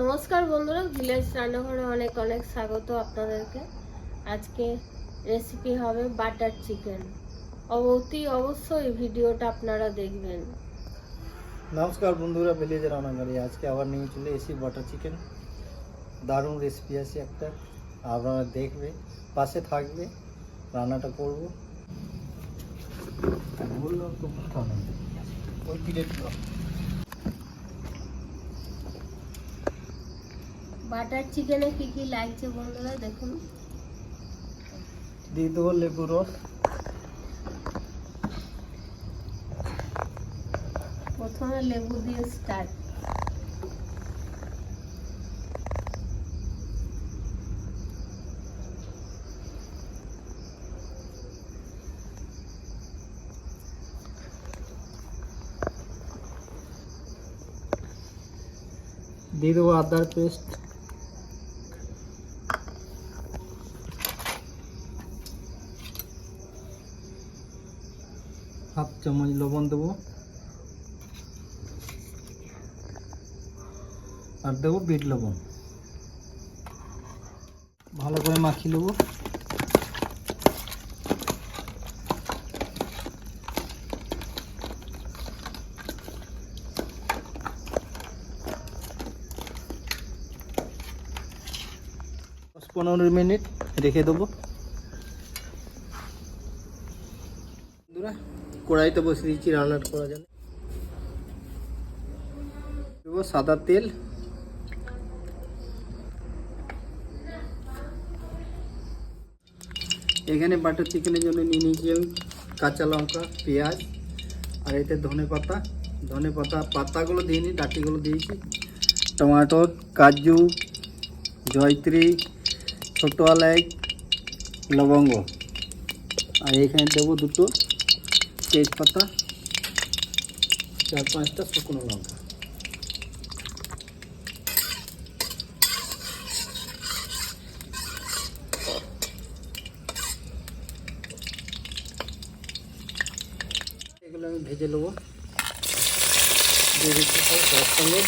নমস্কার বন্ধুরা ভিলেজ রান্নাঘরে অনেক অনেক স্বাগত আপনাদেরকে। আজকে রেসিপি হবে বাটার চিকেন অতি অবশ্যই ভিডিওটা আপনারা দেখবেন। নমস্কার বন্ধুরা ভিলেজের রান্নাঘরে আজকে আবার নিয়ে চলে এসি বাটার চিকেন দারুণ রেসিপি আছে একটা আপনারা দেখবে পাশে থাকবে রান্নাটা করব। বলল তো ওই প্লেটগুলো বাটার চিকেনে কি কি লাগছে বন্ধুরা দেখুন। দিয়ে দেবো লেবু রস। প্রথমে লেবু দিয়ে স্টার্ট দিয়ে দেবো আদার পেস্ট। চামচ লবণ দেবো। আর দেবো বিট লবণ। ভালো করে মাখিয়ে নেব। দশ পনেরো মিনিট রেখে দেবো। কড়াইতে বসে দিচ্ছি রান্নার করার জন্য দেবো সাদা তেল। এখানে বাটার চিকেনের জন্য নিয়ে নিয়েছি আমি কাঁচা লঙ্কা, পেঁয়াজ, আর এতে ধনে পাতা। ধনে পাতা, পাতাগুলো দিইনি ডাটিগুলো দিয়েছি। টমাটো, কাজু, জয়ত্রী, ছোটো এলাচ লবঙ্গ। আর এখানে দেবো দুটো তেজপাতা চার পাঁচটা শুকনো লঙ্কা এগুলো আমি ভেজে নেব দিয়ে দিচ্ছি সব তার সঙ্গে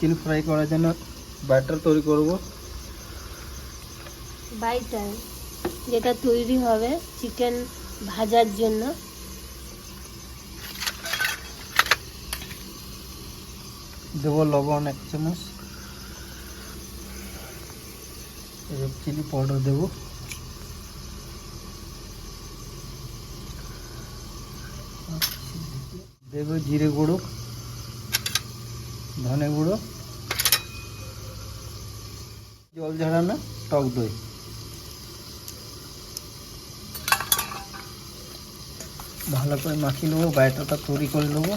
চিকেন ফ্রাই করার জন্য ব্যাটার তৈরি করব। বাইটার যেটা তৈরি হবে চিকেন ভাজার জন্য। দেবো লবণ এক চামচ। রেড চিলি পাউডার দেবো। দেবো জিরে গুঁড়ো। ধনে গুঁড়ো, জল ঝাড়ানো টক দই। ভালো করে মাখিয়ে নেব ব্যাটারটা তৈরি করে নেব।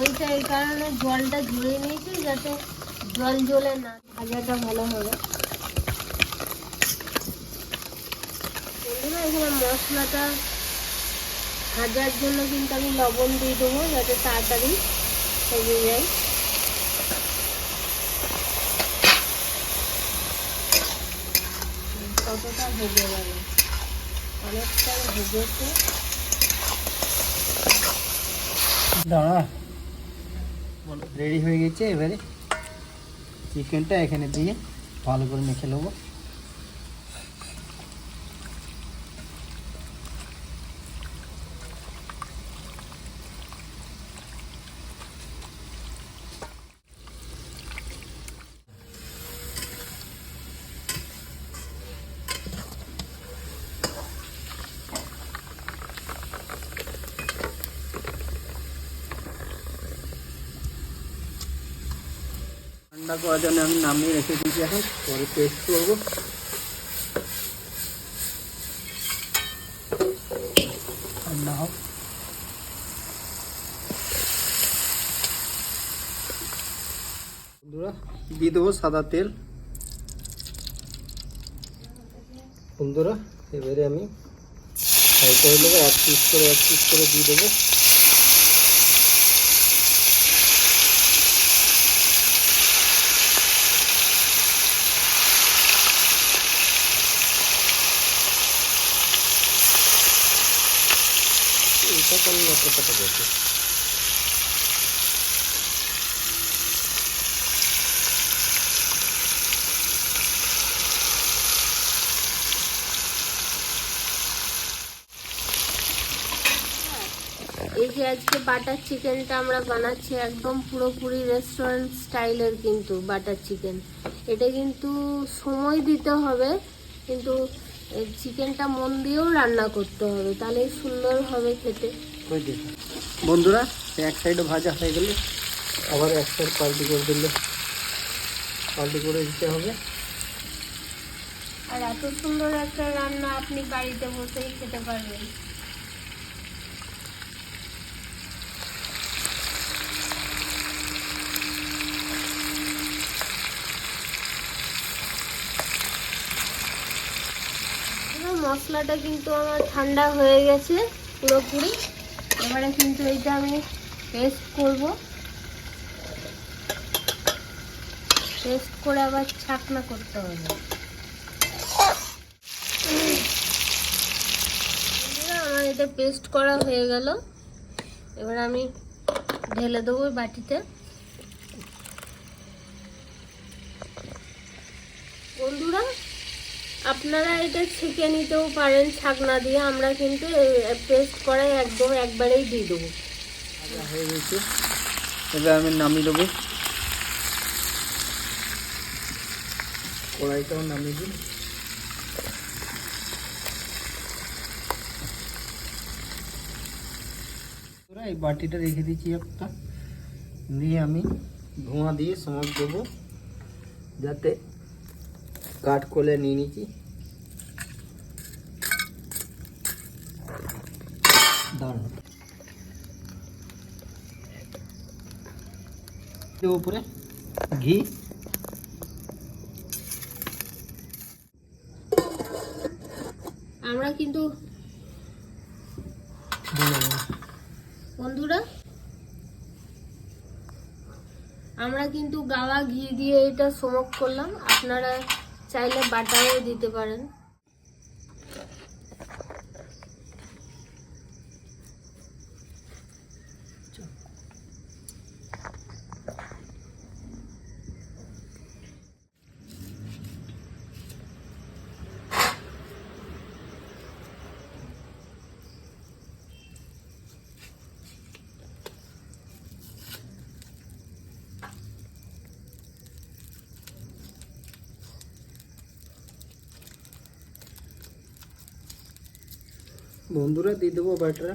দইটা এই কারণে জলটা ঝরিয়ে নিয়েছি যাতে জল জ্বলে না, ভাজাটা ভালো হবে। এখানে মশলাটা ভাজার জন্য কিন্তু আমি লবণ দিয়ে দেবো যাতে তাড়াতাড়ি হয়ে যায়। কতটা ভেজে গেল? অনেকটা ভেজেছে। দাঁড়া। রেডি হয়ে গেছে, এবারে চিকেনটা এখানে দিয়ে ভালো করে মেখে নেব। ঠান্ডা করার জন্য আমি নামিয়ে রেখে দিয়েছি এখন। পরে পেস্ট করব। ঠান্ডা হোক। দিয়ে দেবো সাদা তেল। বন্ধুরা, এবারে আমি এক পিস করে, এক পিস করে দিয়ে দেবো। লক্ষ্যটা বলছে এই যে আজকে বাটার চিকেনটা আমরা বানাচ্ছি একদম পুরোপুরি রেস্টুরেন্ট স্টাইলের কিন্তু বাটার চিকেন এটা কিন্তু সময় দিতে হবে কিন্তু চিকেনটা মন দিয়েও রান্না করতে হবে তাহলে সুন্দর হবে খেতে বন্ধুরা, এক সাইডে ভাজা হয়ে গেলে আবার এক সাইড পাল্টি করে দিলে। পাল্টি করে দিতে হবে। আর এত সুন্দর একটা রান্না আপনি বাড়িতে বসেই খেতে পারবেন। মশলাটা কিন্তু আমার ঠান্ডা হয়ে গেছে, পুরোপুরি। এবারে কিন্তু এইটা আমি পেস্ট করব। পেস্ট করে আবার ছাকনা করতে হবে। আমার এটা পেস্ট করা হয়ে গেল। এবার আমি ঢেলে দেবো বাটিতে। বন্ধুরা আপনারা এটা ছেঁকে নিতেও পারেন ছাকনা দিয়ে। আমরা কিন্তু পেস্ট করাই একদম একবারেই দিয়ে দেবো। হয়ে গেছে। এবার আমি নামিয়ে দেবো। কড়াইটাও নামিয়ে বন্ধুরা, এই বাটিটা রেখে দিচ্ছি একটা। দিয়ে আমি ধোঁয়া দিয়ে সমাজ দেবো যাতে কাঠ কোলে নিয়ে নিচ্ছি। উপরে ঘি। আমরা কিন্তু বন্ধুরা আমরা কিন্তু গাওয়া ঘি দিয়ে এটা সমক করলাম। আপনারা চাইলে বাটাও দিতে পারেন। বন্ধুরা দিয়ে দেবো বাটার।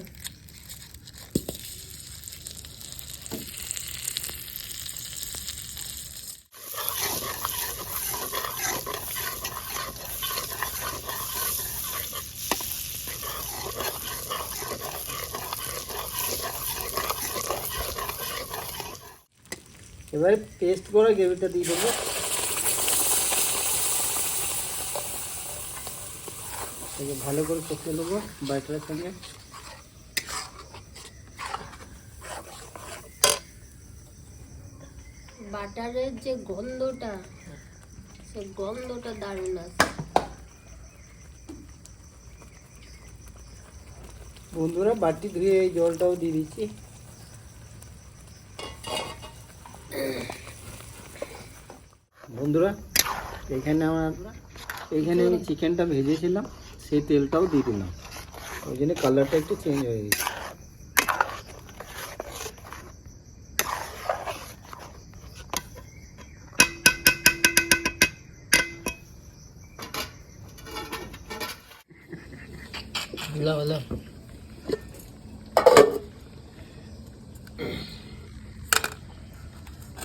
এবারে পেস্ট করা গ্রেভিটা দিয়ে দেবো। এটাকে ভালো করে কষিয়ে নেব বাটারের সঙ্গে। বাটারের যে গন্ধটা সে গন্ধটা দারুণ আছে। বন্ধুরা বাটি ধুয়ে এই জলটাও দিয়ে দিচ্ছি। বন্ধুরা এখানে আমার এখানে আমি চিকেনটা ভেজেছিলাম সেই তেলটাও দিয়ে দিলাম। ওই জন্য কালারটা একটু চেঞ্জ হয়ে গেছে। হলো হলো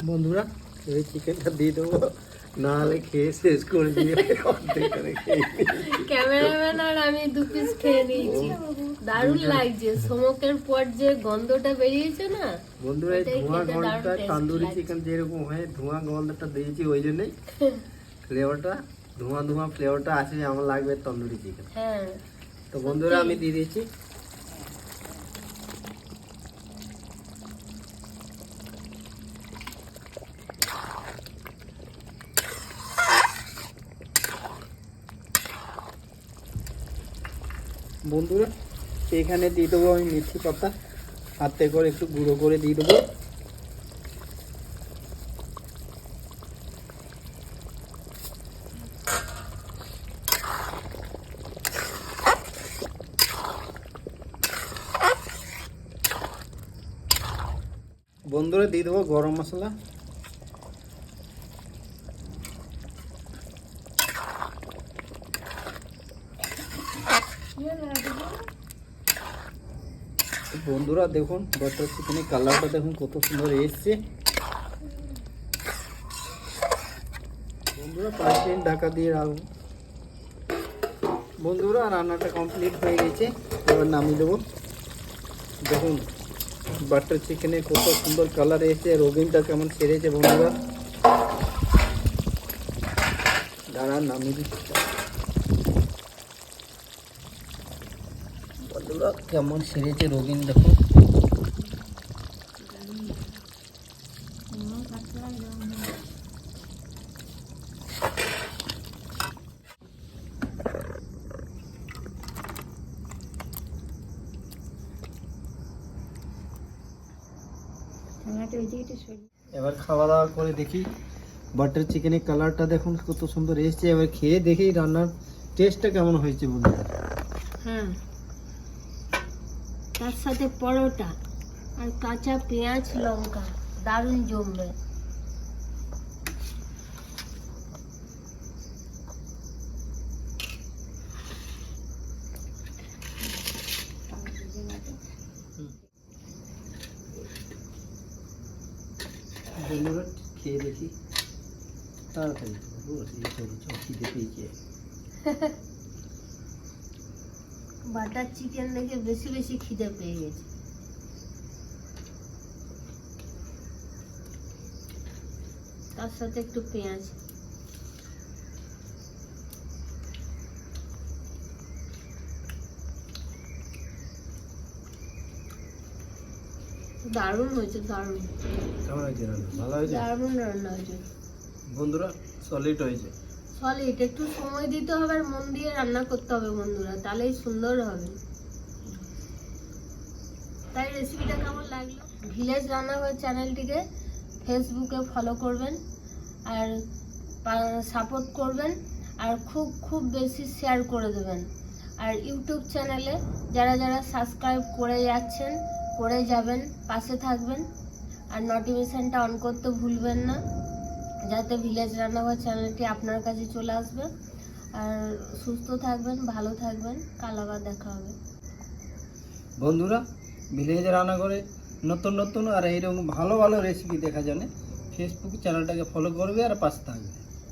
বন্ধুরা এই চিকেনটা দিয়ে দেবো। না হলে খেয়ে শেষ করে দিয়ে অর্ধেক করে খেয়ে ক্যামেরাম্যান আর আমি দু পিস খেয়ে নিয়েছি। দারুণ লাগছে। সমকের পর যে গন্ধটা বেরিয়েছে না বন্ধুরা ধোঁয়া গন্ধটা তান্দুরি চিকেন যেরকম হয় ধোঁয়া গন্ধটা দিয়েছি ওই জন্যই। ফ্লেভারটা ধোঁয়া ধোঁয়া ফ্লেভারটা আসে আমার লাগবে তন্দুরি চিকেন হ্যাঁ। তো বন্ধুরা আমি দিয়ে দিয়েছি। বন্ধুরা, এখানে দিয়ে দেবো আমি মিষ্টি পাতা। হাতে করে একটু গুঁড়ো করে দিয়ে দেবো। বন্ধুরা, দিয়ে দেবো গরম মশলা। বন্ধুরা, দেখুন বাটার চিকেনের কালারটা দেখুন কত সুন্দর এসছে। বন্ধুরা, পাঁচ মিনিট ঢাকা দিয়ে রাখব। বন্ধুরা, রান্নাটা কমপ্লিট হয়ে গেছে। এবার নামিয়ে দেবো। দেখুন বাটার চিকেনে কত সুন্দর কালার এসেছে রবিনটা কেমন সেরেছে বন্ধুরা। দাঁড়া নামিয়ে দিচ্ছি বন্ধুরা কেমন সেরেছে রবিন দেখুন এবার খাওয়া দাওয়া করে দেখি বাটার চিকেনের কালারটা দেখুন কত সুন্দর এসেছে। এবার খেয়ে দেখি রান্নার টেস্টটা কেমন হয়েছে বন্ধুরা। হ্যাঁ তার সাথে পরোটা আর কাঁচা পেঁয়াজ লঙ্কা দারুণ জমবে। বন্ধুরা খেয়ে দেখি। তাড়াতাড়ি ও, এই চল, চল, খিদে পেয়েছে। বাটার চিকেন দেখে বেশি বেশি খিদে পেয়ে গেছে। তার সাথে একটু পেঁয়াজ। দারুণ হয়েছে দারুণ। কেমন হয়েছে রান্না? ভালো হয়েছে? দারুণ রান্না হয়েছে। বন্ধুরা সলিড হয়েছে। সলিড একটু সময় দিতে হবে আর মন দিয়ে রান্না করতে হবে বন্ধুরা, তাহলেই সুন্দর হবে। তাই রেসিপিটা কেমন লাগল? ভিলেজ রান্নাঘর চ্যানেলটিকে ফেসবুকে ফলো করবেন আর সাপোর্ট করবেন আর খুব খুব বেশি শেয়ার করে দেবেন। আর ইউটিউব চ্যানেলে যারা যারা সাবস্ক্রাইব করে যাচ্ছেন, করে যাবেন, পাশে থাকবেন আর নোটিফিকেশানটা অন করতে ভুলবেন না। যাতে ভিলেজ রান্নাঘর চ্যানেলটি আপনার কাছে চলে আসবে। আর সুস্থ থাকবেন, ভালো থাকবেন। কাল আবার দেখা হবে। বন্ধুরা ভিলেজ রান্নাঘরে নতুন নতুন আর এইরকম ভালো ভালো রেসিপি দেখা জানে। ফেসবুক চ্যানেলটাকে ফলো করবে আর পাশে থাকবে।